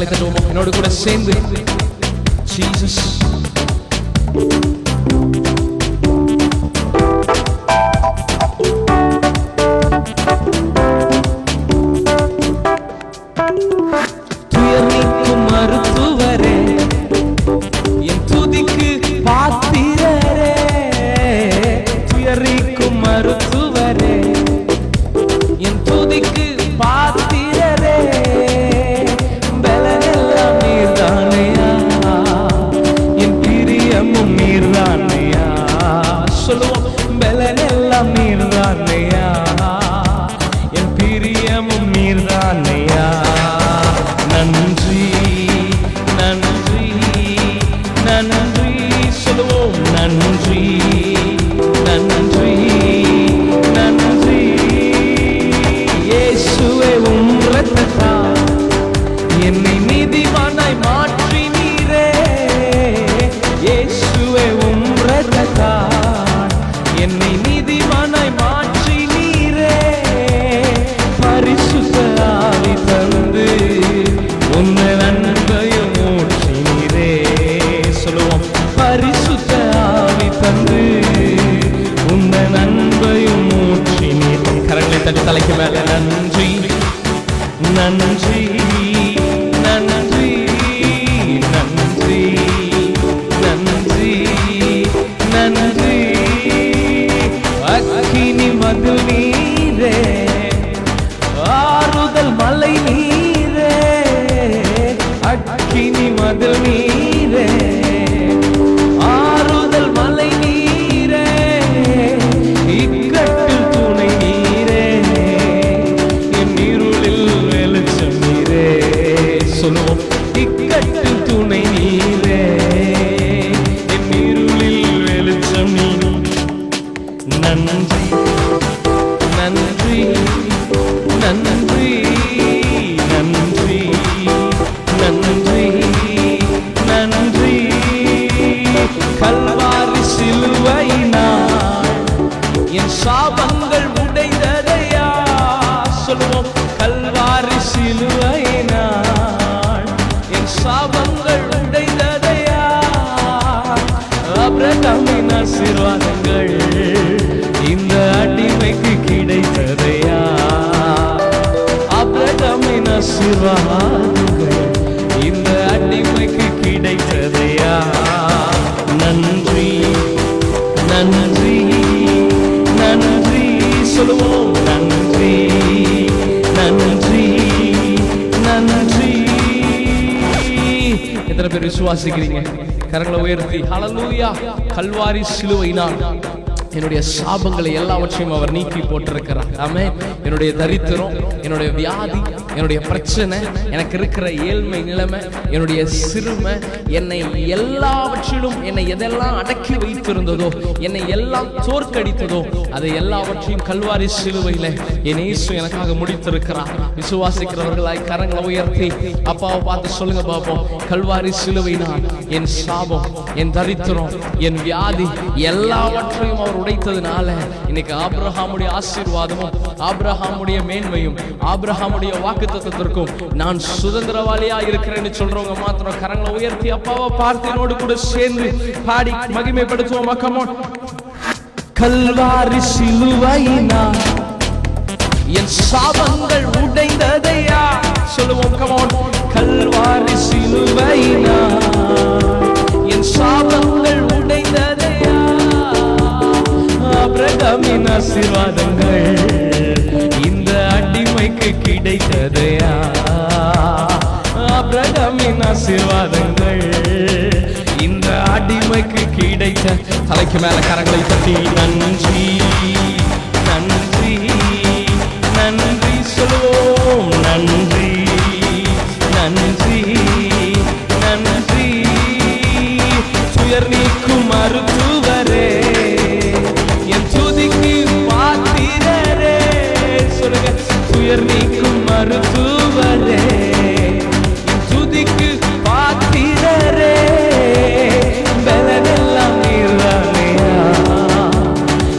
கரங்களை தட்டுவோம் என்னோடு கூட சேர்ந்து ஜீசஸ் ஆசீர்வாதங்கள் இந்த அடிமைக்கு கிடைத்ததையா? நன்றி நன்றி நன்றி சொல்லுவோம். நன்றி நன்றி நன்றி. எத்தனை பேர் விசுவாசிக்கிறீங்க? கரங்களை உயர்த்தி. ஹalleluya. கல்வாரி சிலுவை நான் என்னுடைய சாபங்களை எல்லாவற்றையும் அவர் நீக்கி போட்டிருக்கிறார். ஆமே என்னுடைய தரித்திரம் என்னுடைய வியாதி என்னுடைய பிரச்சனை எனக்கு இருக்கிற ஏழ்மை நிலைமை என்னுடைய சிறுமை என்னை எல்லாவற்றிலும் என்னை எதெல்லாம் அடக்கி வைத்திருந்ததோ என்னை எல்லாம் தோற்கடித்ததோ அதை எல்லாவற்றையும் கல்வாரி சிலுவையில் என் இயேசு எனக்காக முடித்திருக்கிறார். விசுவாசிக்கிறவர்களாய் கரங்களை உயர்த்தி அப்பாவை பார்த்து சொல்லுங்க பாப்போம். கல்வாரி சிலுவையினால் என் சாபம் என் தரித்திரம் என் வியாதி எல்லாவற்றையும் அவர் உடைத்ததுனால இன்னைக்கு ஆப்ரஹாமுடைய ஆசீர்வாதமும் ஆப்ரஹாமுடைய மேன்மையும் ஆப்ரஹாமுடைய வாக்கு தத்துவத்திற்கும் நான் சுதந்திரவாளியா இருக்கிறேன்னு சொல்றவங்க மாத்திரம் கரங்களை உயர்த்தி அப்பாவை பார்த்தினோடு கூட சேர்ந்து பாடி மகிமைப்படுத்துவோம். கமோன் கல்வாரி சிலுவைனா என் சாபங்கள் உடைந்ததையா? சொல்லுவோம் கமோன் கல்வாரி சிலுவைனா ஆசீர்வாதங்கள் இந்த அடிமைக்கு கிடைத்ததையா? பிரதமின் ஆசீர்வாதங்கள். இந்த அடிமைக்கு கிடைத்த தலைக்கு மேல கரங்களை தட்டி நன்றி நன்றி நன்றி. மறுப்புவரே சுதிக்கு பாத்திரரே பலனெல்லாம் நீர்தானையா?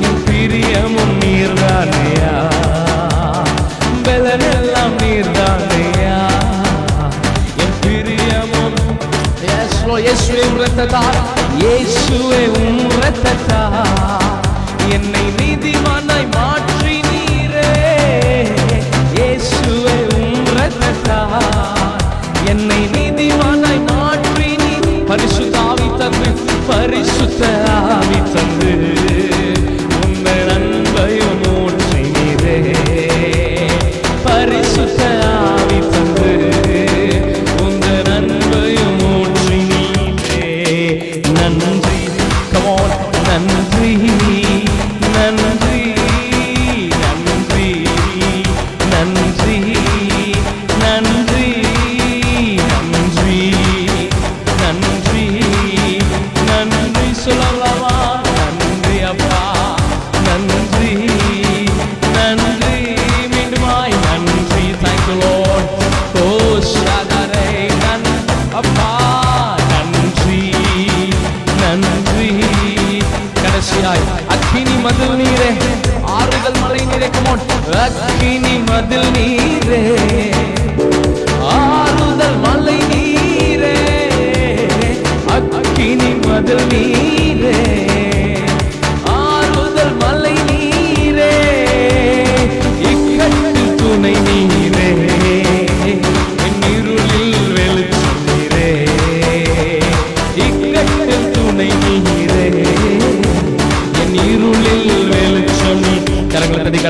என் பிரியமும் நீர்தானையா? பலனெல்லாம் நீர்தானையா? என் பிரியமும் இயேசுவே உம் ரத்தத்தா இயேசுவே உம் ரத்தத்தா என்னை நீதிமானாய் மாட என்னை நீதிமானாய் மாற்றி நீ பரிசுத்தாவி தந்து பரிசுத்த ஆவி தந்து. உங்கள் அன்பையும் ஊற்றினீரே பரிசுத்த ஆவி தந்து. உங்கள் அன்பையும் ஊற்றினீரே நன்றி. கமோன் நன்றி. అగ్గిని మదిలి రే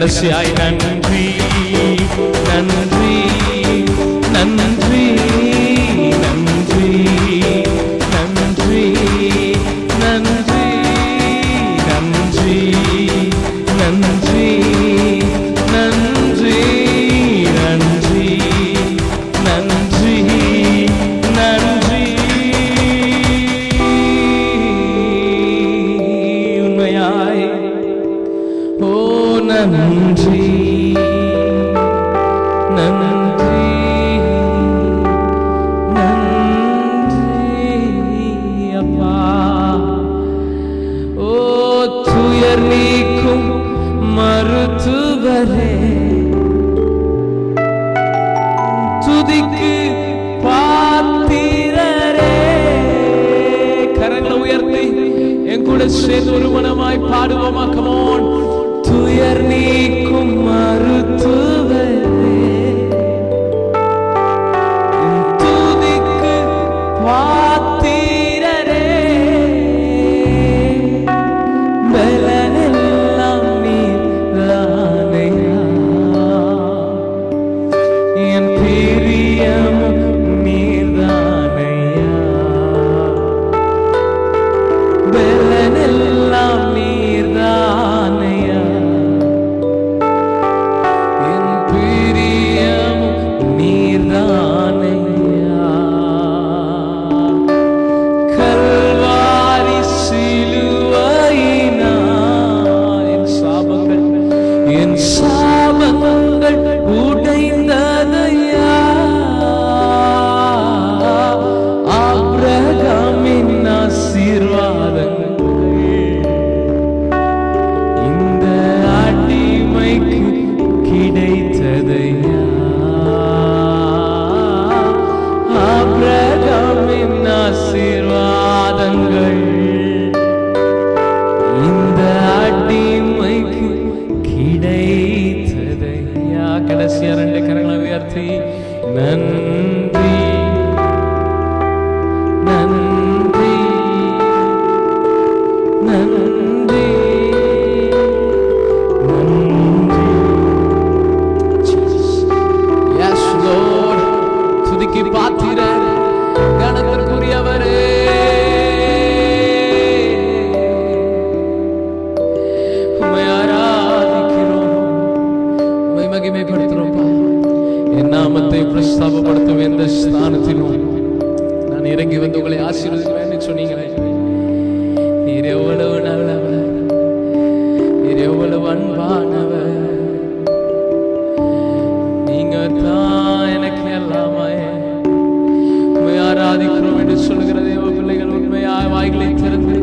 கடைசியாய் நன்றி நன்றி நன்றி. പാടുവോമാ കമോൺ തുയർ നീ இறங்கி வந்து உங்களை ஆசீர்வதிக்கிறேன்னு சொன்னீங்களே. நீர் எவ்வளவு நல்லவர். எவ்வளவு அன்பானவர். நீங்க தான் எனக்கு எல்லாமே. உண்மை என்று சொல்லுகிற தேவ பிள்ளைகள் உண்மையா வாய்களை திறந்து